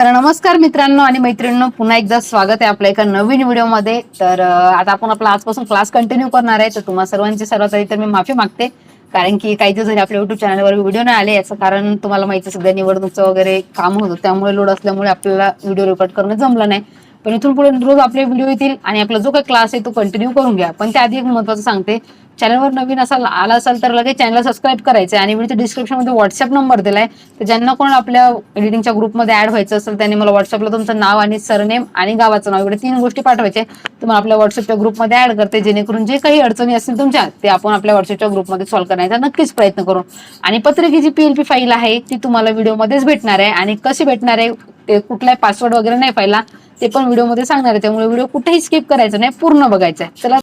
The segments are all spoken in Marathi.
तर नमस्कार मित्रांनो आणि मैत्रिणींनो पुन्हा एकदा स्वागत आहे आपल्या एका नवीन व्हिडिओमध्ये. तर आता आपण आपला आजपासून क्लास कंटिन्यू करणार आहे. तर तुम्हा सर्वांची सर्वात आधी तर मी माफी मागते. कारण की काही दिवस झाले आपल्या युट्यूब चॅनलवर व्हिडिओ नाही आले. याचं कारण तुम्हाला माहिती सध्या निवडणूकचं वगैरे काम होतं. त्यामुळे लोड असल्यामुळे आपल्याला व्हिडिओ रेकॉर्ड करणं जमलं नाही. पण इथून पुढे रोज आपले व्हिडिओ येतील आणि आपला जो काही क्लास आहे तो कंटिन्यू करून घ्या. पण त्याआधी एक महत्वाचं सांगते चॅनलवर नवीन असाल आला असाल तर लगेच चॅनल सबस्क्राईब करायचं आहे आणि व्हिडिओच्या डिस्क्रिप्शनमध्ये व्हॉट्सअप नंबर दिलाय. तर ज्यांना कोण आपल्या एडिटिंगच्या ग्रुपमध्ये ऍड व्हायचं असेल त्यांनी मला व्हॉट्सअपला तुमचं नाव आणि सरनेम आणि गावाचं नाव एवढे तीन गोष्टी पाठवायचे. तुम्हाला आपल्या व्हॉट्सअपच्या ग्रुपमध्ये ऍड करते जेणेकरून जे काही अडचणी असतील तुमच्या ते आपण आपल्या व्हॉट्सअपच्या ग्रुपमध्ये सॉल्व्ह करण्याचा नक्कीच प्रयत्न करू. आणि पत्रिकेची पीएलपी फाईल आहे ती तुम्हाला व्हिडिओमध्येच भेटणार आहे. आणि कशी भेटणार आहे ते कुठलाही पासवर्ड वगैरे नाही फाईलला ते पण व्हिडिओमध्ये सांगणार आहे. त्यामुळे व्हिडिओ कुठेही स्किप करायचं नाही पूर्ण बघायचं आहे चला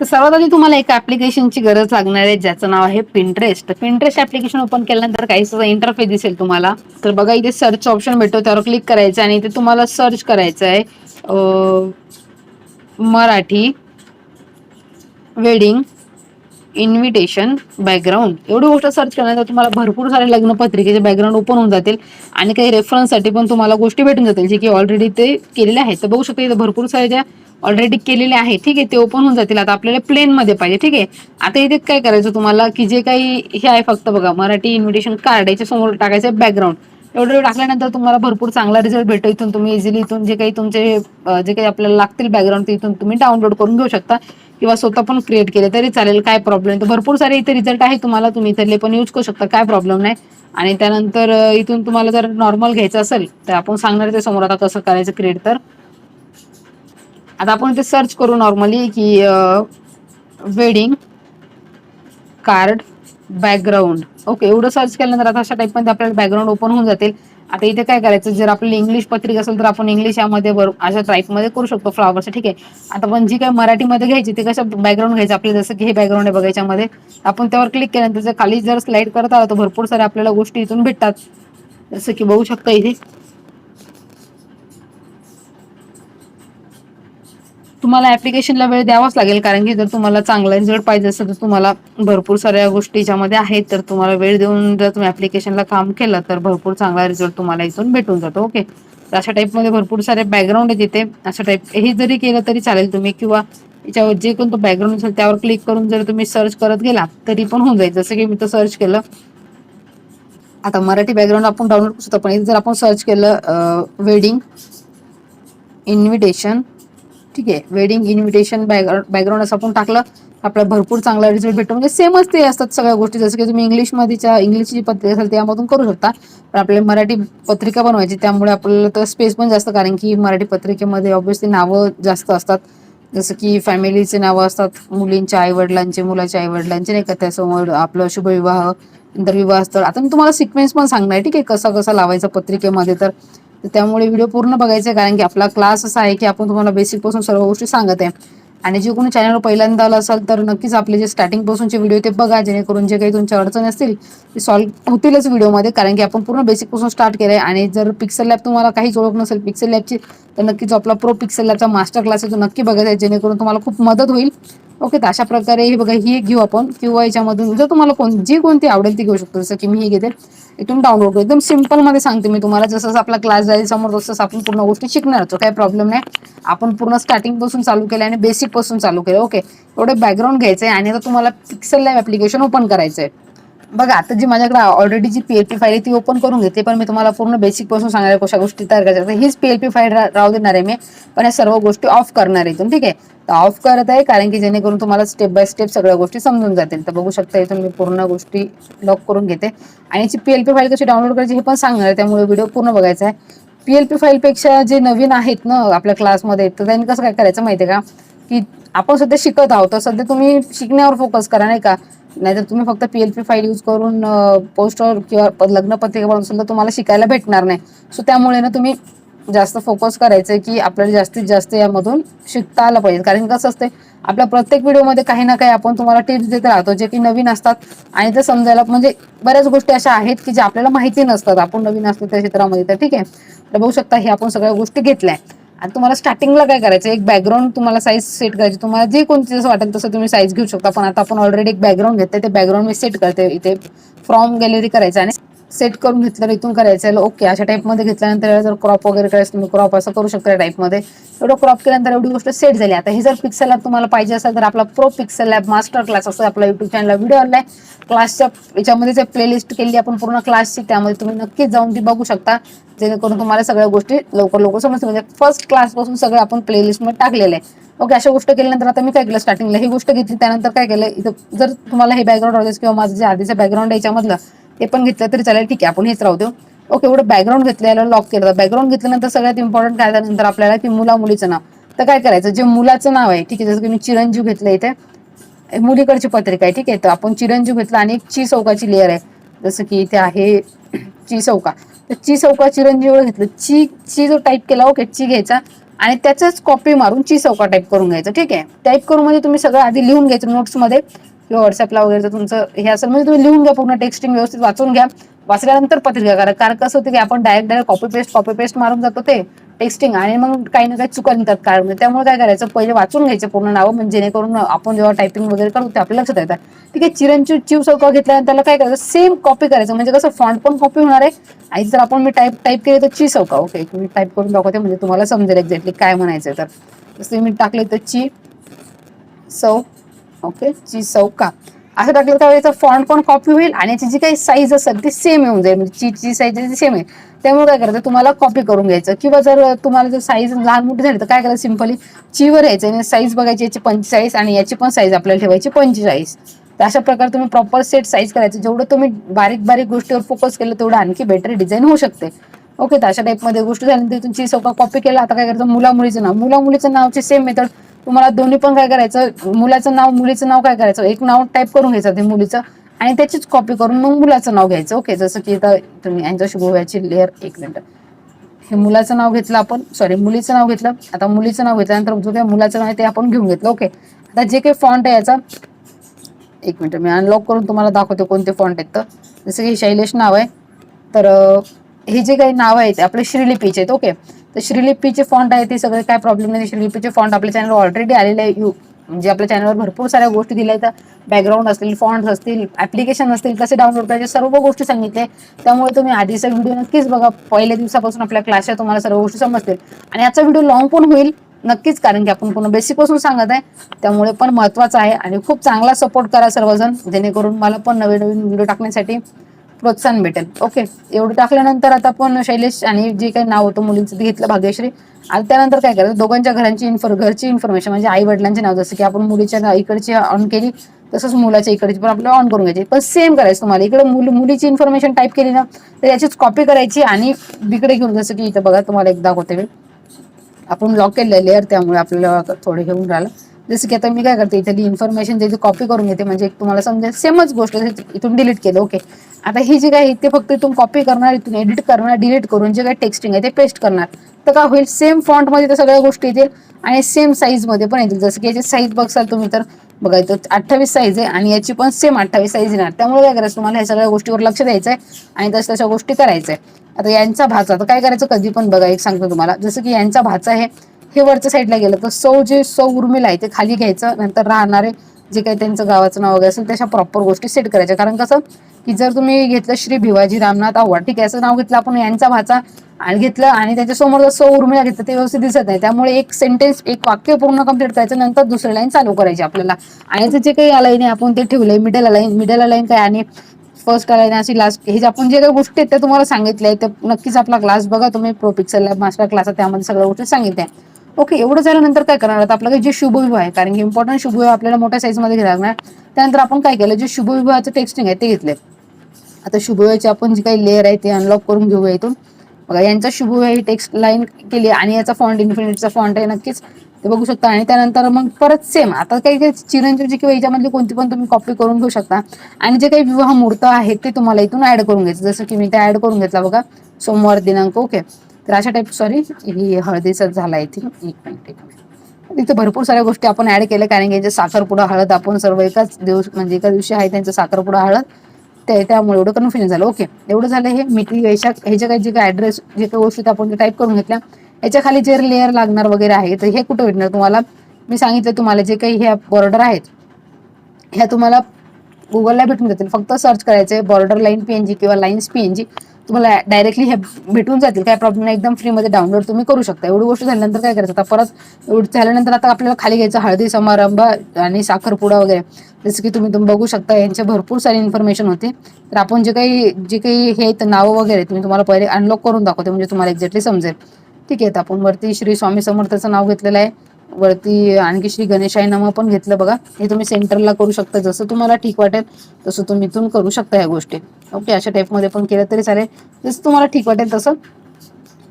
तर सर्वात आधी तुम्हाला एका ऍप्लिकेशनची गरज लागणार आहे ज्याचं नाव आहे पिंटरेस्ट पिंटरेस्ट ऍप्लिकेशन ओपन केल्यानंतर काही इंटरफेस दिसेल तुम्हाला. तर बघा इथे सर्च ऑप्शन भेटतो त्यावर क्लिक करायचं आणि इथे तुम्हाला सर्च करायचं आहे. मराठी वेडिंग इन्व्हिटेशन बॅकग्राऊंड एवढी गोष्ट सर्च केल्यानंतर तुम्हाला भरपूर सारे लग्नपत्रिकेचे बॅकग्राऊंड ओपन होऊन जातील आणि काही रेफरन्ससाठी पण तुम्हाला गोष्टी भेटून जातील जे की ऑलरेडी ते केलेले आहेत. तर बघू शकता इथे भरपूर सारे ज्या ऑलरेडी केलेले आहे. ठीक आहे ते ओपन होऊन जातील. आता आपल्याला प्लेन मध्ये पाहिजे. ठीक आहे? आता इथे काय करायचं तुम्हाला की जे काही हे आहे फक्त बघा मराठी इन्व्हिटेशन कार्ड याच्या समोर टाकायचं बॅकग्राऊंड एवढं टाकल्यानंतर तुम्हाला भरपूर चांगला रिझल्ट भेटतो इथून. तुम्ही इझिली इथून जे काही तुमचे जे काही आपल्याला लागतील बॅकग्राऊंड ते इथून तुम्ही डाउनलोड करून घेऊ शकता. किंवा स्वतः पण क्रिएट केले तरी चालेल. काय प्रॉब्लेम तर भरपूर सारे इथे रिझल्ट आहे तुम्हाला. तुम्ही इथले पण यूज करू शकता. काय प्रॉब्लेम नाही. आणि त्यानंतर इथून तुम्हाला जर नॉर्मल घ्यायचं असेल तर आपण सांगणार ते समोर आता कसं करायचं क्रिएट तर. आता आपण इथे सर्च करू नॉर्मली की वेडिंग कार्ड बॅकग्राऊंड ओके एवढं सर्च केल्यानंतर आता अशा टाईपमध्ये आपल्याला बॅकग्राऊंड ओपन होऊन जातील. आता इथे काय करायचं जर आपली इंग्लिश पत्रिका असेल तर आपण इंग्लिश यामध्ये अशा टाईपमध्ये करू शकतो फ्लॉवर्स ठीक आहे. आता पण जी काय मराठीमध्ये घ्यायची ते कसं बॅकग्राऊंड घ्यायचं आपलं जसं की हे बॅकग्राऊंड आहे बघायच्यामध्ये आपण त्यावर क्लिक केल्यानंतर जर खाली जर स्लाईड करत आला तर भरपूर साऱ्या आपल्याला गोष्टी इथून भेटतात. जसं की बघू शकता इथे. तुम्हाला ऍप्लिकेशनला वेळ द्यावाच लागेल कारण की जर तुम्हाला चांगला रिझल्ट पाहिजे असेल तर तुम्हाला भरपूर साऱ्या गोष्टी याच्यामध्ये आहेत तर तुम्हाला वेळ देऊन जर तुम्ही ऍप्लिकेशनला काम केलं तर भरपूर चांगला रिझल्ट तुम्हाला इथून भेटून जातो ओके तर अशा टाईपमध्ये भरपूर सारे बॅकग्राऊंड आहेत तिथे अशा टाईप हे जरी केलं तरी चालेल तुम्ही किंवा याच्यावर जे कोणतं बॅकग्राऊंड असेल त्यावर क्लिक करून जर तुम्ही सर्च करत गेला तरी पण होऊन जाईल. जसं की मी तर सर्च केलं. आता मराठी बॅकग्राऊंड आपण डाउनलोड करू शकतो पण इथे जर आपण सर्च केलं वेडिंग इन्व्हिटेशन ठीक आहे. वेडिंग इन्व्हिटेशन बॅकग्राऊंड असं आपण टाकलं. आपल्याला भरपूर चांगला रिझल्ट भेटतो. म्हणजे सेमच ते असतात सगळ्या गोष्टी. जसं की तुम्ही इंग्लिशमध्येच्या इंग्लिशची जी पत्रिका असेल त्यामधून करू शकता. पण आपल्याला मराठी पत्रिका बनवायची त्यामुळे आपल्याला तर स्पेस पण जास्त. कारण की मराठी पत्रिकेमध्ये ऑब्व्हियसली नावं जास्त असतात. जसं की फॅमिलीचे नावं असतात. मुलींच्या आईवडिलांचे मुलाच्या आईवडिलांचे नाही का? त्यासमोर आपलं शुभविवाह नंतर विवाह स्थळ आता मी तुम्हाला सिक्वेन्स पण सांगणार. ठीक आहे कसा कसा लावायचा पत्रिकेमध्ये तर. तर त्यामुळे व्हिडिओ पूर्ण बघायचा आहे कारण की आपला क्लास असा आहे की आपण तुम्हाला बेसिकपासून सर्व गोष्टी सांगत आहे. आणि जे कोणी चॅनलवर पहिल्यांदा आलं असाल तर नक्कीच आपले जे स्टार्टिंग पासूनचे व्हिडिओ ते बघा जेणेकरून जे काही तुमच्या अडचणी असतील ते सॉल्व्ह होतीलच व्हिडिओमध्ये कारण की आपण पूर्ण बेसिकपासून स्टार्ट केलंय. आणि जर पिक्सल लॅब तुम्हाला काहीच ओळख नसेल पिक्सल लॅबची तर नक्कीच आपला प्रो पिक्सल लॅबचा मास्टर क्लास आहे तो नक्की बघायचा आहे जेणेकरून तुम्हाला खूप मदत होईल. ओके तर अशा प्रकारे हे बघा ही एक घेऊ आपण. किंवा याच्यामधून जर तुम्हाला कोण जी कोणती आवडेल ती घेऊ शकतो. जसं की मी हे घेते. इथून डाउनलोड करू. एकदम सिंपलमध्ये सांगते मी तुम्हाला. जसं आपला क्लास जाईल समोर तसंच आपण पूर्ण गोष्टी शिकणार तो काही प्रॉब्लेम नाही. आपण पूर्ण स्टार्टिंगपासून चालू केलं आणि बेसिकपासून चालू केलं ओके एवढे बॅकग्राऊंड घ्यायचं आहे आणि आता तुम्हाला पिक्सल लॅब ऍप्लिकेशन ओपन करायचं आहे बघा आता जी माझ्याकडे ऑलरेडी जी पीएलपी फाईल आहे ती ओपन करून घेते पण मी तुम्हाला पूर्ण बेसिकपासून सांगणार कशा गोष्टी तयार करायच्या हीच पीएलपी फाईल राहू देणार आहे मी पण या सर्व गोष्टी ऑफ करणार आहे इथून ठीक आहे? तर ऑफ करत आहे कारण की जेणेकरून तुम्हाला स्टेप बाय स्टेप सगळ्या गोष्टी समजून जातील. तर बघू शकता इथून मी पूर्ण गोष्टी लॉक करून घेते. आणि याची पीएलपी फाईल कशी डाउनलोड करायची हे पण सांगणार आहे त्यामुळे व्हिडिओ पूर्ण बघायचा आहे. पीएलपी फाईलपेक्षा जे नवीन आहेत ना आपल्या क्लासमध्ये तर त्यांनी कसं काय करायचं माहिती आहे का? की आपण सध्या शिकत आहोत तर सध्या तुम्ही शिकण्यावर फोकस करा नाही का? नाहीतर तुम्ही फक्त P L P file use करून पोस्टर किंवा लग्नपत्रिका बनवून सुद्धा तुम्हाला शिकायला भेटणार नाही. सो त्यामुळे ना तुम्ही जास्त फोकस करायचं की आपल्याला जास्तीत जास्त यामधून शिकता आलं पाहिजे. कारण कसं असते आपल्या प्रत्येक व्हिडिओमध्ये काही ना काही आपण तुम्हाला टिप्स देत राहतो जे की नवीन असतात. आणि ते समजायला म्हणजे बऱ्याच गोष्टी अशा आहेत की ज्या आपल्याला माहिती नसतात. आपण नवीन असतो त्या क्षेत्रामध्ये तर ठीक आहे. तर बघू शकता हे आपण सगळ्या गोष्टी घेतल्या आणि तुम्हाला स्टार्टिंगला काय करायचं? एक बॅकग्राऊंड तुम्हाला साईज सेट करायची. तुम्हाला जे कोणती जसं वाटेल तसं तुम्ही साईज घेऊ शकता. पण आता आपण ऑलरेडी एक बॅकग्राऊंड घेतोय ते बॅकग्राऊंड मी सेट करते इथे. फ्रॉम गॅलरी करायचं आणि सेट करून घेतलं इथून करायचं आहे. ओके अशा टाईपमध्ये घेतल्यानंतर जर क्रॉप वगैरे करायचं तुम्ही क्रॉप असं करू शकता टाईपमध्ये एवढं क्रॉप केल्यानंतर एवढी गोष्ट सेट झाली. आता हे जर पिक्सल लॅब तुम्हाला पाहिजे असेल तर आपला pro pixel lab master class असं आपला युट्यूब चॅनलला व्हिडिओ आलाय क्लासच्या याच्यामध्ये जे प्लेलिस्ट केली आपण पूर्ण क्लासची त्यामध्ये तुम्ही नक्कीच जाऊन ती बघू शकता. जेणेकरून तुम्हाला सगळ्या गोष्टी लवकर लवकर समजतील. म्हणजे फर्स्ट क्लासपासून सगळं आपण प्लेलिस्टमध्ये टाकलेलं आहे. ओके अशा गोष्ट केल्यानंतर आता मी काय केलं? स्टार्टिंगला ही गोष्ट घेतली. त्यानंतर काय केलं? इथं जर तुम्हाला हे बॅकग्राऊंड किंवा माझं जे आधीचं बॅकग्राऊंड आहे याच्यामधलं ते पण घेतलं तरी चालेल. ठीक आहे आपण हेच राहू देऊ. ओके एवढं बॅकग्राऊंड घेतलं याला लॉक केलं. बॅकग्राऊंड घेतल्यानंतर सगळ्यात इम्पॉर्टंट काय झाल्यानंतर आपल्याला की मुला मुलीचं नाव. तर काय करायचं? जे मुलाचं नाव आहे ठीक आहे जसं की मी चिरंजीव घेतलं इथे. मुलीकडची पत्रिका आहे ठीक आहे. तर आपण चिरंजीव घेतला आणि एक ची चौकाची लेअर आहे. जसं की इथे आहे ची चौका तर ची चौका चिरंजीव घेतलं. ची ची जो टाईप केला ओके ची घ्यायचा. आणि त्याचंच कॉपी मारून ची चौका टाईप करून घ्यायचं ठीक आहे. टाईप करून म्हणजे तुम्ही सगळं आधी लिहून घ्यायचं नोट्समध्ये किंवा व्हॉट्सअपला वगैरे जर तुमचं हे असेल म्हणजे तुम्ही लिहून घ्या पूर्ण टेक्स्टिंग व्यवस्थित वाचून घ्या. वाचल्यानंतर पत्रिका करा. कारण कसं होतं की आपण direct direct copy paste copy paste मारून जातो ते टेक्स्टिंग आणि मग काही ना काही चुका निघतात कारण. त्यामुळे काय करायचं पहिले वाचून घ्यायचं पूर्ण नावं म्हणजे जेणेकरून आपण जेव्हा टायपिंग वगैरे करतो ते आपल्या लक्षात येतात ठीक आहे चिरंजीव चिव चौका घेतल्यानंतर त्याला काय करायचं सेम कॉपी करायचं. म्हणजे कसं फॉन्ट पण कॉपी होणार आहे. आणि जर आपण मी टाईप टाईप केले तर ची चौका. ओके मी टाईप करून दाखवते म्हणजे तुम्हाला समजेल एक्झॅक्टली काय म्हणायचं तर. जसं मी टाकले तर ची सौ ओके जी चौका. असं टाकलं तर याचा फॉन्ट पण कॉपी होईल आणि याची जी काही साईज असेल ती सेम येऊन जाईल. म्हणजे चीची साईज ती सेम आहे त्यामुळे काय करायचं? तुम्हाला कॉपी करून घ्यायचं. किंवा जर तुम्हाला जर साईज लहान मोठी झाली तर काय करायचं सिम्पली चीवर यायचं आणि साईज बघायची याची पंचेचाळीस आणि याची पण साईज आपल्याला ठेवायची पंचेचाळीस. तर अशा प्रकारे तुम्ही प्रॉपर सेट साईज करायचं. जेवढं तुम्ही बारीक बारीक गोष्टीवर फोकस केलं तेवढं आणखी बेटर डिझाईन होऊ शकते. ओके तर अशा टाईपमध्ये गोष्टी झाल्यानंतर तुमची चौका कॉपी केला. आता काय करायचं? मुला मुलीचं नाव. मुला मुलीचं नावचे सेम मेथड तुम्हाला दोन्ही पण काय करायचं? मुलाचं नाव मुलीचं नाव काय करायचं? एक नाव टाईप करून घ्यायचं ते मुलीचं आणि त्याचीच कॉपी करून मग मुलाचं नाव घ्यायचं. ओके जसं की आता तुम्ही यांच्याशी गोव्याची लेअर एक मिनिट हे मुलाचं नाव घेतलं आपण. सॉरी मुलीचं नाव घेतलं. आता मुलीचं नाव घेतल्यानंतर जो काही मुलाचं नाव आहे ते आपण घेऊन घेतलं. ओके आता जे काही फॉन्ट आहे याचा एक मिनिट मी अनलॉक करून तुम्हाला दाखवते कोणते फॉन्ट आहेत तर. जसं की शैलेश नाव आहे. तर हे जे काही नाव आहेत आपले श्रीलिपीचे आहेत. ओके तर श्रीलिपीचे फॉन्ट आहे ते सगळे काय प्रॉब्लेम नाही. श्रीलिपीचे फॉन्ट आपल्या चॅनलवर ऑलरेडी आलेले आहे. यू म्हणजे आपल्या चॅनलवर भरपूर साऱ्या गोष्टी दिल्या आहेत. बॅकग्राऊंड असतील फॉन्ट्स असतील ऍप्लिकेशन असतील कसे डाउनलोड करायचे सर्व गोष्टी सांगितले. त्यामुळे तुम्ही आधीचा व्हिडिओ नक्कीच बघा. पहिल्या दिवसापासून आपल्या क्लासच्या तुम्हाला सर्व गोष्टी समजतील. आणि याचा व्हिडिओ लॉंग पण होईल नक्कीच कारण की आपण पूर्ण बेसिकपासून सांगत आहे. त्यामुळे पण महत्वाचं आहे. आणि खूप चांगला सपोर्ट करा सर्वजण जेणेकरून मला पण नवीन नवीन व्हिडिओ टाकण्यासाठी. प्रोत्साहन भेटेल. ओके. एवढं टाकल्यानंतर आता आपण शैलेश आणि जे काही नाव होतं मुलींचं ते घेतलं भाग्यश्री. आणि त्यानंतर काय करायचं? दोघांच्या घरांची इन्फॉर घरची इन्फॉर्मेशन म्हणजे आई वडिलांचे नाव जसं की आपण मुलीच्या ना- इकडची ऑन केली तसंच मुलाच्या इकडची पण आपल्याला ऑन करून घ्यायची. पण सेम करायचं तुम्हाला. इकडे मुल मुलीची इन्फॉर्मेशन टाईप केली ना तर याचीच कॉपी करायची आणि इकडे घेऊन जसं की इथं बघा तुम्हाला एक दाखवते आपण लॉक केलेलं लेअर त्यामुळे आपल्याला थोडे घेऊन राहिलं. जसं की आता मी काय करते इथे इन्फॉर्मेशन जे कॉपी करून घेते म्हणजे एक तुम्हाला समजेल सेमच गोष्ट इथून डिलीट केलं ओके आता ही जी काय आहे ते फक्त इथून कॉपी करणार इथून एडिट करणार डिलीट करून जे काही टेक्स्टिंग आहे ते पेस्ट करणार. तर काय होईल सेम फॉन्टमध्ये त्या सगळ्या गोष्टी येतील आणि सेम साईजमध्ये पण येतील. जसं की याची साईज बघसाल तुम्ही तर बघा इथं अठ्ठावीस साईज आहे आणि याची पण सेम अठ्ठावीस साईज येणार. त्यामुळे काय करायचं तुम्हाला ह्या सगळ्या गोष्टीवर लक्ष द्यायचं आहे आणि तशा तशा गोष्टी करायच्या आहे. आता यांचा भाचा तर काय करायचं कधी पण बघा एक सांगतो तुम्हाला. जसं की यांचा भाचा आहे हे वरच्या साईडला गेलं तर सौ जे सौ उर्मिला आहे ते खाली घ्यायचं नंतर राहणारे जे काही त्यांचं गावाचं नाव वगैरे असेल तशा प्रॉपर गोष्टी सेट करायच्या. कारण कसं की जर तुम्ही घेतलं श्री भिवाजी रामनाथ आव्हाड ठीक आहे असं नाव घेतलं आपण यांचा भाचा आणि घेतलं आणि त्याच्यासमोर जर सौ उर्मिला घेतलं ते व्यवस्थित दिसत नाही. त्यामुळे एक सेंटेन्स एक वाक्य पूर्ण कंप्लीट करायचं नंतर दुसरी लाईन चालू करायची आपल्याला. आणि याचं जे काही अलाईन आहे आपण ते ठेवलंय मिडल लाईन मिडल लाईन काय आणि फर्स्ट अलाईन अशी लास्ट हे जे आपण जे काही गोष्टी आहेत त्या तुम्हाला सांगितल्या आहेत नक्कीच आपला क्लास बघा. तुम्ही प्रो पिक्सल मास्टर क्लास त्यामध्ये सगळ्या गोष्टी सांगितल्या ओके एवढं झाल्यानंतर काय करणार? आता आपलं काही जे शुभविवाह आहे कारण की इम्पॉर्टंट शुभविवाह आपल्याला मोठ्या साईजमध्ये घ्यायला लागणार त्यानंतर आपण काय केलं? जे शुभविवाहाचं टेक्स्टिंग आहे ते घेतले आता शुभविवाहाचे आपण जे काही लेअर आहे ते अनलॉक करून घेऊया इथून. बघा यांचा शुभविवाह ही टेक्स्ट लाईन केली आणि याचा फॉन्ट इन्फिनिटचा फॉन्ट आहे नक्कीच. ते बघू शकता. आणि त्यानंतर मग परत सेम आता काही काही चिरंजीवची किंवा याच्यामधली कोणती पण तुम्ही कॉपी करून घेऊ शकता. आणि जे काही विवाह मुहूर्त आहेत ते तुम्हाला इथून ऍड करून घ्यायचं. जसं की मी ते ऍड करून घेतला बघा सोमवार दिनांक ओके तर अशा टाईप सॉरी ही हळदीचं झाला इथे. एक मिनिट एक मिनिट भरपूर साऱ्या गोष्टी आपण ऍड केल्या कारण की यांचे साखरपुडा हळद आपण सर्व एकाच दिवस म्हणजे एका दिवशी आहे त्यांचं साखरपुडा हळद ते त्यामुळे एवढं कन्फ्युजन झालं. ओके एवढं झालं हे मिठी वैशाख हे जे काही जे काही ऍड्रेस जे काही गोष्टी आपण टाईप करून घेतल्या याच्या खाली जे लेअर लागणार वगैरे आहे तर हे कुठं भेटणार तुम्हाला? मी सांगितलं तुम्हाला जे काही ह्या बॉर्डर आहेत ह्या तुम्हाला गुगलला भेटून जातील. फक्त सर्च करायचे बॉर्डर लाईन पीएनजी किंवा लाईन्स पीएनजी तुम्हाला डायरेक्टली हे भेटून जातील. काय प्रॉब्लेम नाही. एकदम फ्रीमध्ये डाउनलोड तुम्ही करू शकता. एवढी गोष्ट झाल्यानंतर काय करायचं? आता परत एवढं झाल्यानंतर आता आपल्याला खाली घ्यायचं हळदी समारंभ आणि साखरपुडा वगैरे. जसं की तुम्ही तुम्ही बघू शकता यांचे भरपूर सारी इन्फॉर्मेशन होती. तर आपण जे काही जे काही हे आहेत नावं वगैरे आहेत, मी तुम्हाला पहिले अनलॉक करून दाखवते म्हणजे तुम्हाला एक्झॅक्टली समजेल. ठीक आहे तर आपण वरती श्री स्वामी समर्थाचं नाव घेतलेलं आहे. वरती आणखी श्री गणेशाय नम पण घेतलं बघा. हे तुम्ही सेंटरला करू शकता. जसं तुम्हाला ठीक वाटेल तसं तुम्ही इथून करू शकता ह्या गोष्टी. ओके अशा टाईपमध्ये पण केलं तरी चालेल. जसं तुम्हाला ठीक वाटेल तसं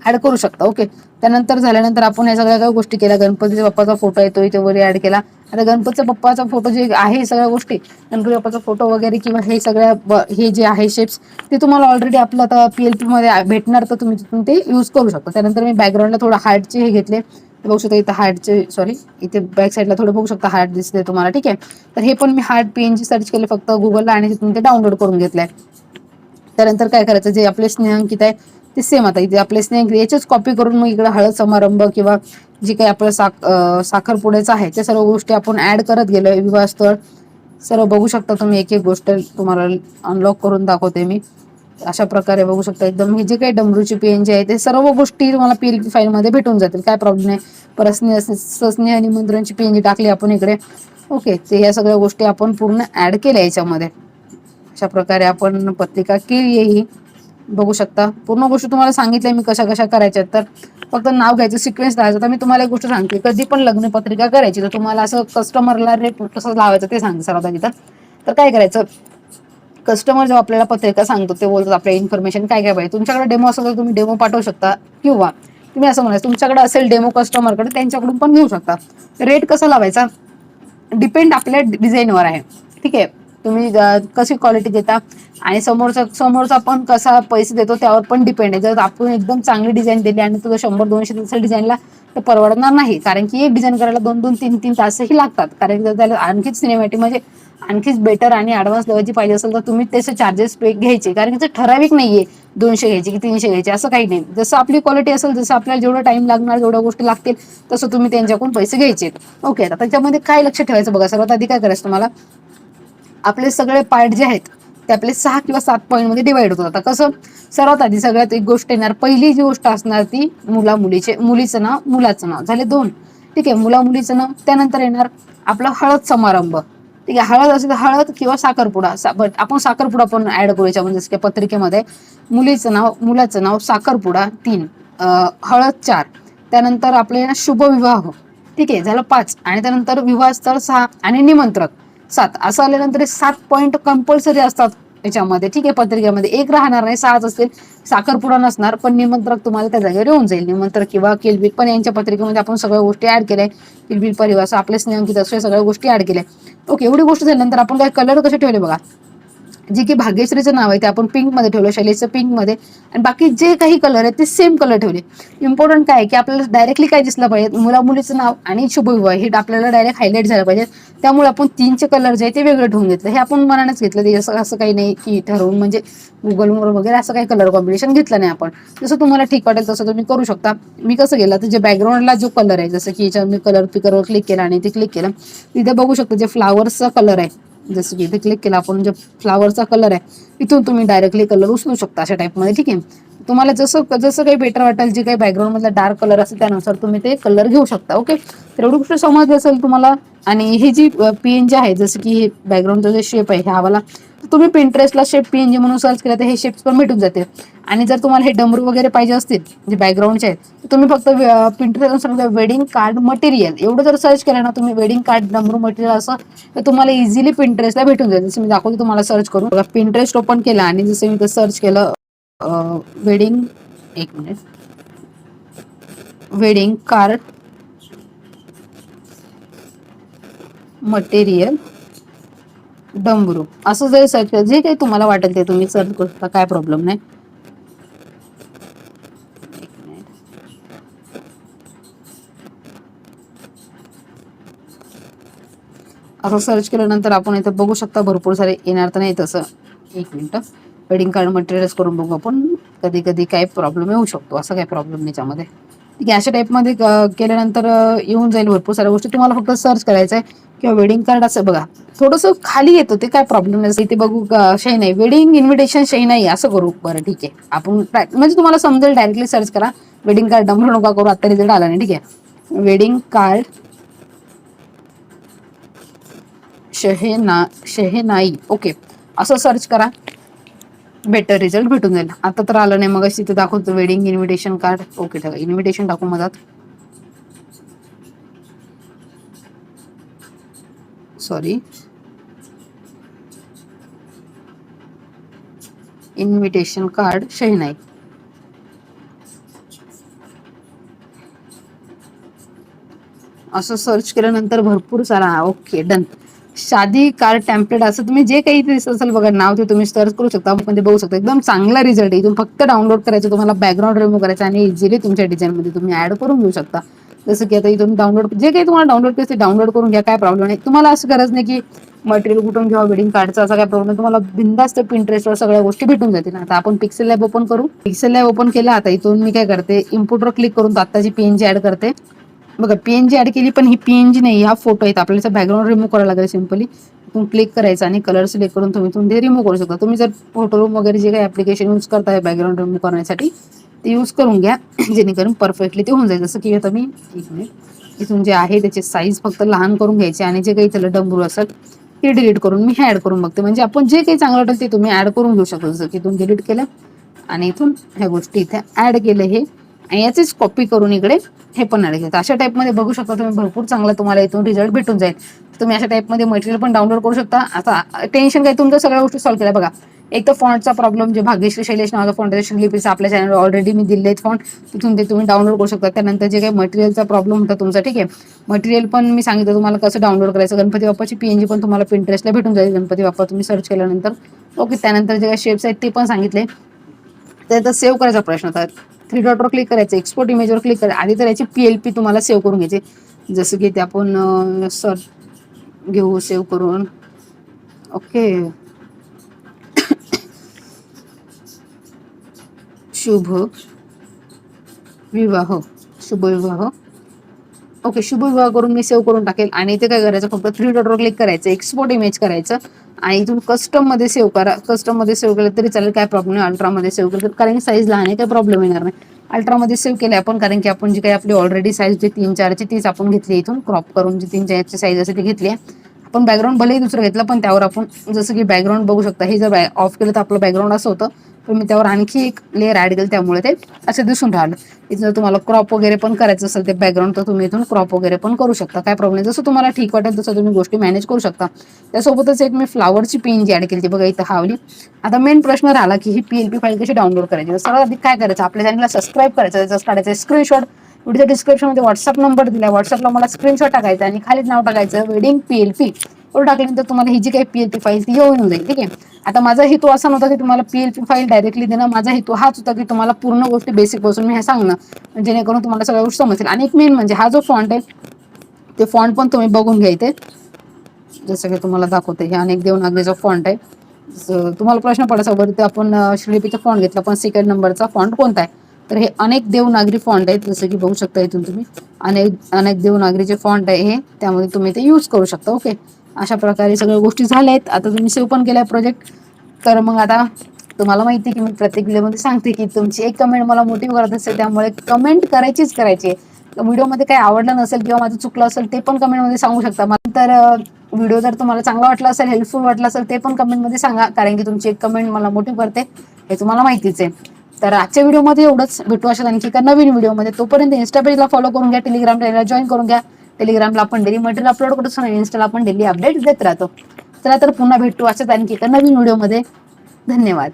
ऍड करू शकता. ओके त्यानंतर झाल्यानंतर आपण या सगळ्या काही गोष्टी केल्या. गणपतीच्या बाप्पाचा फोटो येतो इथे वर ऍड केला. आता गणपतीच्या बाप्पाचा फोटो जे आहे सगळ्या गोष्टी गणपती बाप्पाचा फोटो वगैरे किंवा हे सगळ्या हे जे आहे शेप्स ते तुम्हाला ऑलरेडी आपलं आता पीएलपी मध्ये भेटणार तर तुम्ही तिथून ते यूज करू शकता. त्यानंतर मी बॅकग्राऊंडला थोडं हार्टचे हे घेतले. बघू शकता इथं हार्टचे सॉरी इथे बॅक साईडला थोडं बघू शकता हार्ट दिसते तुम्हाला ठीक आहे? तर हे पण मी हार्ट पीएनजी सर्च केले फक्त गुगलला आणि तिथून ते डाउनलोड करून घेतलंय. त्यानंतर काय करायचं जे आपले स्नेहांकित आहे ते सेम आता इथे आपले स्नेह याचेच कॉपी करून मग इकडे हळद समारंभ किंवा जे काही आपलं साख अं, साखरपुड्याचं आहे त्या सर्व गोष्टी आपण ऍड करत गेलो विवाह स्थळ. सर्व बघू शकता तुम्ही एक एक गोष्ट तुम्हाला अनलॉक करून दाखवते मी. अशा प्रकारे बघू शकता एकदम. हे जे काही डमरूची पीएनजी आहे ते सर्व गोष्टी तुम्हाला पीएलपी फाईल मध्ये भेटून जातील. काय प्रॉब्लेम नाही. परत स्नेह सस्नेह निमंत्रणची पीएनजी टाकली आपण इकडे. ओके ते या सगळ्या गोष्टी आपण पूर्ण ऍड केल्या याच्यामध्ये. अशा प्रकारे आपण पत्रिका केली आहे ही. बघू शकता. पूर्ण गोष्टी तुम्हाला सांगितल्या मी कशा कशा करायच्या आहेत. तर फक्त नाव घ्यायचं सिक्वेन्स द्यायचं तर मी तुम्हाला एक गोष्ट सांगते. कधी पण लग्न पत्रिका करायची तर तुम्हाला असं कस्टमरला रेट कसं लावायचं ते सांगते. सर्वात आधी तर काय करायचं? कस्टमर जेव्हा आपल्याला पत्रिका सांगतो ते बोलतात आपल्या इन्फॉर्मेशन काय काय पाहिजे? तुमच्याकडे डेमो असेल तर तुम्ही डेमो पाठवू शकता. किंवा तुम्ही असं म्हणायचं तुमच्याकडे असेल डेमो कस्टमरकडे त्यांच्याकडून पण घेऊ शकता. रेट कसा लावायचा? डिपेंड आपल्या डिझाईनवर आहे. ठीक आहे? तुम्ही कशी क्वालिटी देता? आणि समोरचा समोरचा पण कसा पैसे देतो त्यावर पण डिपेंड आहे. जर आपण एकदम चांगली डिझाईन दिली आणि तुझं शंभर दोनशे दिवसाच्या डिझाईनला तर परवडणार नाही. कारण की एक डिझाईन करायला दोन दोन तीन तीन तासही लागतात. कारण की जर त्याला आणखीच सिनेमॅटिक म्हणजे आणखीच बेटर आणि ॲडव्हान्स लेवलची पाहिजे असेल तर तुम्ही त्याचे चार्जेस पे घ्यायचे. कारण की ते ठराविक नाहीये. दोनशे घ्यायचे की तीनशे घ्यायचे असं काही नाही. जसं आपली क्वालिटी असेल जसं आपल्याला जेवढं टाइम लागणार जेवढ्या गोष्टी लागतील तसं तुम्ही त्यांच्याकडून पैसे घ्यायचे. ओके आता त्याच्यामध्ये काय लक्ष ठेवायचं बघा. सर्वात आधी काय करायचं तुम्हाला? आपले सगळे पार्ट जे आहेत ते आपले सहा किंवा सात पॉईंटमध्ये डिवाइड होतात. आता कसं? सर्वात आधी सगळ्यात एक गोष्ट येणार. पहिली जी गोष्ट असणार ती मुला मुलीचे मुलीचं नाव मुलाचं नाव. झाले दोन. ठीक आहे मुला मुलीचं नाव. त्यानंतर येणार आपला हळद समारंभ. ठीक आहे हळद असेल तर हळद किंवा साखरपुडा. सा- बट आपण साखरपुडा पण ऍड करू याच्यामध्ये जसं की पत्रिकेमध्ये. मुलीचं नाव मुलाचं नाव साखरपुडा तीन हळद चार. त्यानंतर आपले शुभविवाह ठीक आहे झालं पाच. आणि त्यानंतर विवाह स्थळ सहा आणि निमंत्रक सात. असं आल्यानंतर सात पॉईंट कंपल्सरी असतात. याच्यामध्ये. ठीक आहे पत्रिकेमध्ये. एक राहणार नाही सहाच असतील. साखरपुडा नसणार पण निमंत्रक तुम्हाला त्या जागेवर येऊन जाईल. निमंत्रक किंवा किलबिल पण यांच्या पत्रिकेमध्ये आपण सगळ्या गोष्टी ऍड केल्या किलबिल परिवार आपले स्नेहंकित अशा सगळ्या गोष्टी ऍड केल्या ओके एवढी गोष्ट झाल्यानंतर आपण काय कलर कसे ठेवले बघा? जे की भाग्यश्रीचं नाव आहे ते आपण पिंकमध्ये ठेवलं शैलेशचं पिंकमध्ये आणि बाकी जे काही कलर आहेत ते सेम कलर ठेवले. इम्पॉर्टंट काय आहे की आपल्याला डायरेक्टली काय दिसलं पाहिजे? मुला मुलीचं नाव आणि शुभविवाह हे आपल्याला डायरेक्ट हायलाईट झालं पाहिजे. त्यामुळे आपण तीनचे कलर जे आहे ते वेगळे ठेवून घेतलं. हे आपण मनानेच घेतलं ते. असं असं काही नाही की ठरवून म्हणजे गुगलवर वगैरे असं काही कलर कॉम्बिनेशन घेतलं नाही आपण. जसं तुम्हाला ठीक वाटेल तसं तुम्ही करू शकता. मी कसं केलं तर जे बॅकग्राऊंडला जो कलर आहे जसं की याच्यावर मी कलर पिकरवर क्लिक केला आणि ते क्लिक केलं. तिथे बघू शकतो जे फ्लॉवरचा कलर आहे जसं की इथे क्लिक केला आपण जे फ्लावरचा कलर आहे इथून तुम्ही डायरेक्टली कलर उचलू शकता अशा टाईपमध्ये ठीक आहे? तुम्हाला जसं जसं काही बेटर वाटेल जे काही बॅकग्राऊंडमधला डार्क कलर असेल त्यानुसार तुम्ही ते कलर घेऊ शकता ओके तर एवढी गोष्ट समजली असेल तुम्हाला आणि ही जी पीएनजी आहे जसं की हे बॅकग्राऊंडचा जे शेप आहे हा हवाला तर तुम्ही पिंटरेस्टला शेप पीएनजी म्हणून सर्च केला तर हे शेप्स पण भेटून जातील. आणि जर तुम्हाला हे डमरू वगैरे पाहिजे असतील जे बॅकग्राऊंडचे आहेत तर तुम्ही फक्त पिंटरेस्ट वेडिंग कार्ड मटेरियल एवढं जर सर्च केलं ना तुम्ही वेडिंग कार्ड डमरू मटेरियल असं तर तुम्हाला इझिली पिंटरेस्टला भेटून जाईल. जसं मी दाखवते तुम्हाला सर्च करून. पिंटरेस्ट ओपन केलं आणि जसं मी सर्च केलं वेडिंग एक मिनिट वेडिंग कार्ड मटेरियल डमरू असं जरी सर्च केलं जे काही तुम्हाला वाटेल ते तुम्ही सर्च करू शकता काय प्रॉब्लेम नाही. असं सर्च केल्यानंतर आपण इथे बघू शकता भरपूर सारे येणार तर नाही तसं एक मिनिट. वेडिंग कार्ड मटेरियल्स करून बघू आपण. कधी कधी काय प्रॉब्लेम येऊ शकतो. असं काही प्रॉब्लेम नाही ठीक आहे अशा टाईपमध्ये केल्यानंतर येऊन जाईल भरपूर साऱ्या गोष्टी. तुम्हाला फक्त सर्च करायचं आहे किंवा वेडिंग कार्ड असं बघा. थोडंसं खाली येतं ते काय प्रॉब्लेम नाही. ते बघू शही नाही. वेडिंग इन्व्हिटेशन शही नाही असं करू. बरं ठीक आहे. आपण म्हणजे तुम्हाला समजेल डायरेक्टली सर्च करा. वेडिंग कार्ड डाउनलोड नका करू आता रिझल्ट आला नाही ठीक आहे. वेडिंग कार्ड शहे ना शहे नाही ओके असं सर्च करा. बेटर रिझल्ट भेटून जाईल. आता तर आलं नाही मग तिथे दाखवतो वेडिंग इन्व्हिटेशन कार्ड ओके ठेवा. इन्व्हिटेशन टाकू मधात. सॉरी इन्व्हिटेशन कार्ड शहनाई असं सर्च केल्यानंतर भरपूर सारा ओके डन शादी कार टेम्पलेट असं तुम्ही जे काही दिसत असेल बघा नाव ते तुम्ही सर्च करू शकता म्हणजे बघू शकता. एकदम चांगला रिझल्ट आहे. इथून फक्त डाउनलोड करायचं तुम्हाला बॅकग्राऊंड रिमूव्ह करायचं आणि इझिली तुमच्या डिझाईनमध्ये तुम्ही ऍड करून घेऊ शकता. जसं की आता इथून डाउनलोड जे काही तुम्हाला डाउनलोड करायचं ते डाउनलोड करून घ्या काय प्रॉब्लेम नाही. तुम्हाला असं गरज नाही की मटेरियल कुठून घ्यावं वेडिंग कार्डचा असा काय प्रॉब्लेम तुम्हाला बिंदास्त पिंटरेस्टवर सगळ्या गोष्टी भेटून जातील. आता आपण पिक्सेल लॅब ओपन करू. पिक्सेल लॅब ओपन केला आता इथून मी काय करते इम्पोर्टवर क्लिक करून आत्ताची पीएनजी ऍड करते. बघा पीएनजी ऍड केली पण ही पीएनजी नाही हा फोटो आहेत आपल्याला बॅकग्राऊंड रिमूव्ह करायला लागेल सिम्पली तुम्ही क्लिक करायचं आणि कलर सिलेक्ट करून तुम्ही तुम्ही ते रिमूव्ह करू शकता. तुम्ही जर फोटो रूम वगैरे जे काही ऍप्लिकेशन यूज करताय बॅकग्राऊंड रिमूव्ह करण्यासाठी ते यूज करून घ्या. जेणेकरून परफेक्टली ते होऊन जाईल. जसं की आता मी एक मिनिट इथून जे आहे त्याचे साईज फक्त लहान करून घ्यायचे आणि जे काही त्याला डंबरू असेल ते डिलीट करून मी ऍड करून बघते. म्हणजे आपण जे काही चांगलं वाटेल ते तुम्ही ऍड करून घेऊ शकता. जसं की इथून डिलीट केलं आणि इथून ह्या गोष्टी इथे ऍड केलं हे. आणि याचीच कॉपी करून इकडे हे पण आले केलं अशा टाईपमध्ये बघू शकता तुम्ही भरपूर चांगला तुम्हाला इथून रिझल्ट भेटून जाईल. तुम्ही अशा टाईपमध्ये मटेरियल पण डाउनलोड करू शकता. आता टेन्शन काय तुमच्या सगळ्या गोष्टी सॉल्व्ह केल्या. बघा एक तर फॉन्टचा प्रॉब्लेम जे भाग्यश्री शैलेश नावाचा फॉन्ट लिपीचा आपल्या चॅनलवर ऑलरेडी मी दिले आहेत फॉन्ट तिथून ते तुम्ही डाउनलोड करू शकता. त्यानंतर जे काही मटेरियलचा प्रॉब्लेम होता तुमचा ठीक आहे. मटेरियल पण मी सांगितलं तुम्हाला कसं डाउनलोड करायचं. गणपती बाप्पाची पीएनजी पण तुम्हाला पिंटरेस्टला भेटून जाईल. गणपती बाप्पा तुम्ही सर्च केल्यानंतर. ओके त्यानंतर जे काही शेप्स आहेत ते पण सांगितले. त्यानंतर सेव्ह करायचा प्रश्न होता. थ्री डॉटवर क्लिक करायचं एक्सपोर्ट इमेजवर क्लिक करायचं. आधी तर याची पी एल पी तुम्हाला सेव्ह करून घ्यायचे. जसं की ते आपण सर घेऊ सेव्ह करून. ओके शुभ विवाह. शुभ विवाह. ओके शुभ विवाह करून मी सेव्ह करून टाकेल. आणि ते काय करायचं? फक्त थ्री डॉटवर क्लिक करायचं. एक्सपोर्ट इमेज करायचं. आणि इथून कस्टममध्ये सेव्ह करा. कस्टममध्ये सेव्ह केलं तरी चालेल काय प्रॉब्लेम नाही. अल्ट्रामध्ये सेव्ह केलं तर कारण की साईज लहान आहे काही प्रॉब्लेम येणार नाही. अल्ट्रामध्ये सेव्ह केले आपण कारण की आपण जी काही आपली ऑलरेडी साईज जी तीन चारची तीच आपण घेतली इथून. क्रॉप करून जी तीन चारची साईज असेल ती घेतली आहे. आपण बॅकग्राऊंड भलेही दुसरं घेतलं पण त्यावर आपण जसं की बॅकग्राऊंड बघू शकता. हे जर ऑफ केलं तर आपलं बॅकग्राऊंड असं होतं. पण मी त्यावर आणखी एक लेअर ऍड केलं त्यामुळे ते असं दिसून राहिलं. इथं जर तुम्हाला क्रॉप वगैरे पण करायचं असेल ते बॅकग्राऊंड तर तुम्ही इथून क्रॉप वगैरे पण करू शकता. काय प्रॉब्लेम नाही. जसं तुम्हाला ठीक वाटेल तसं तुम्ही गोष्टी मॅनेज करू शकता. त्यासोबतच एक मी फ्लावरची पेन जी ॲड केली ती बघा इथं हावली. आता मेन प्रश्न राहिला की ही पी एल पी फाईल कशी डाउनलोड करायची? तर सर्वात आधी काय करायचं? आपल्या चॅनलला सबस्क्राईब करायचं. त्याचं काढायचं स्क्रीनशॉट व्हिडिओच्या डिस्क्रिप्शनमध्ये व्हॉट्सअप नंबर दिला. व्हॉट्सअपला मला स्क्रीनशॉट टाकायचा आणि खालीच नाव टाकायचं वेडिंग पी एल पी टाकल्यानंतर तुम्हाला ही जी काही पी एल पी फाईल ती येऊन जाईल. ठीक आहे? आता माझा हेतू असा नव्हता की तुम्हाला पीएलपी फाईल डायरेक्टली देणं. माझा हेतू हाच होता की तुम्हाला पूर्ण गोष्टी बेसिकपासून मी हे सांगणं. जेणेकरून तुम्हाला सगळ्या गोष्टी समजतील. आणि एक मेन म्हणजे हा जो फॉन्ट आहे ते फॉन्ट पण तुम्ही बघून घ्या इथे. जसं की तुम्हाला दाखवते हे अनेक देवनागरीचा फॉन्ट आहे. तुम्हाला प्रश्न पडायचा वरती आपण श्रीलिपीचा फॉन्ट घेतला पण सेकंड नंबरचा फॉन्ट कोणता आहे? तर हे अनेक देवनागरी फॉन्ट आहेत जसं की बघू शकता इथून तुम्ही. अनेक अनेक देवनागरीचे फॉन्ट आहे हे. त्यामध्ये तुम्ही ते यूज करू शकता ओके अशा प्रकारे सगळ्या गोष्टी झाल्या आहेत आता तुम्ही सेव्ह पण केलाय प्रोजेक्ट तर मग आता तुम्हाला माहिती आहे की मी प्रत्येक व्हिडिओमध्ये सांगते की तुमची एक कमेंट मला मोटिव्ह करत असेल त्यामुळे कमेंट करायचीच करायची. आहे व्हिडिओमध्ये काही आवडलं नसेल किंवा माझं चुकलं असेल ते पण कमेंटमध्ये सांगू शकता. मला तर व्हिडिओ जर तुम्हाला चांगला वाटला असेल हेल्पफुल वाटला असेल ते पण कमेंटमध्ये सांगा. कारण की तुमची एक कमेंट मला मोटिव्ह करते हे तुम्हाला माहितीच आहे. तर आजच्या व्हिडिओमध्ये एवढंच. भेटू अशा आणखी एका नवीन व्हिडिओमध्ये तोपर्यंत इन्स्टा पेजला फॉलो करून घ्या टेलिग्राम चॅनलला जॉईन करून घ्या. टेलिग्रामला आपण डेली मटेरियल अपलोड करत असतो आणि इन्स्टाला आपण डेली अपडेट देत राहतो. चला तर पुन्हा भेटू अशाच आणखी एका नवीन व्हिडिओमध्ये धन्यवाद.